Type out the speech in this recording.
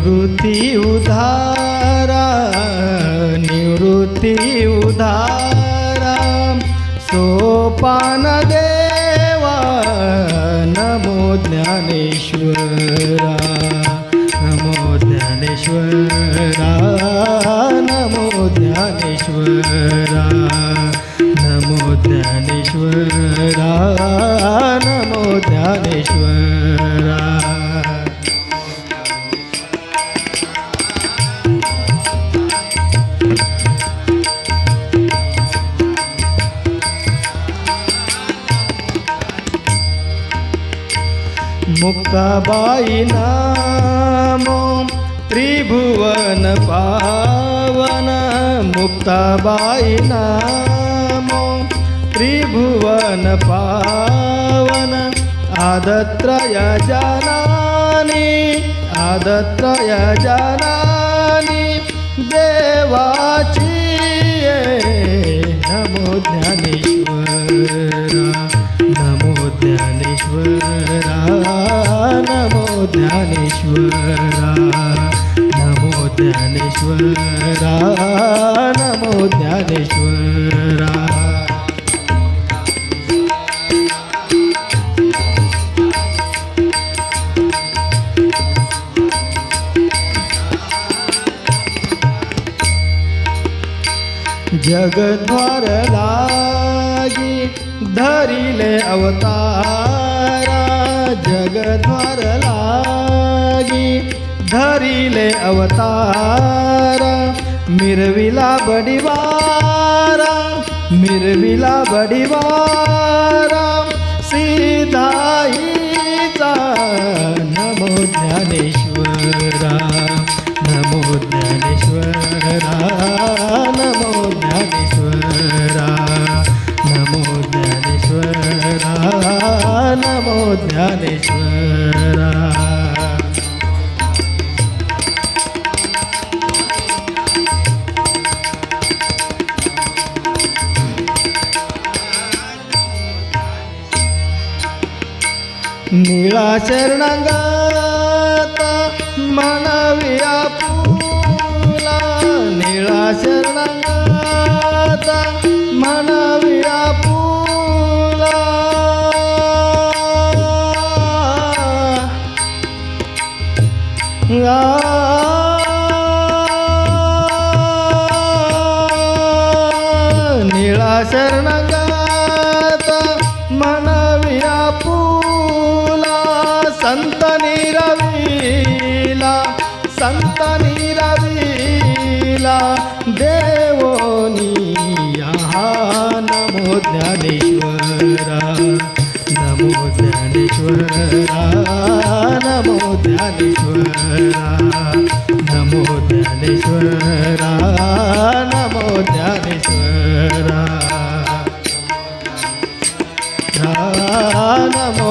निवृत्ती उधारा निवृत्ती उधारा सोपान देवा नमो ज्ञानेश्वरा नमो ज्ञानेश्वरा नमो ज्ञानेश्वरा नमो ज्ञानेश्वरा नमो ज्ञानेश्वर। मुक्ताबाई नामो त्रिभुवन पावन. मुक्ताबाई नामो त्रिभुवन पावन. आदत्रय जनानि आदत्रय जनानि देवाची नमो ज्ञानी. ज्ञानेश्वरा नमो ज्ञानेश्वरा जगद्वार लागी धरिले अवतारा. जगद्वार धरिले अवतार मिरविला बडिवार मिरविला बडिवार सीताईचा नमो ज्ञानेश्वरा नमो ज्ञानेश्वरा नमो ज्ञानेश्वरा नमो ज्ञानेश्वरा नमो ज्ञानेश्वर. निळा शरणांगात मनविया फुला. निळा शरणांगात मनविया फुला. निळा शरण संत निरविला संत निरविला देवोनी नमो ज्ञानेश्वरा नमो ज्ञानेश्वरा नमो ज्ञानेश्वरा नमो ज्ञानेश्वरा नमो ज्ञानेश्वरा.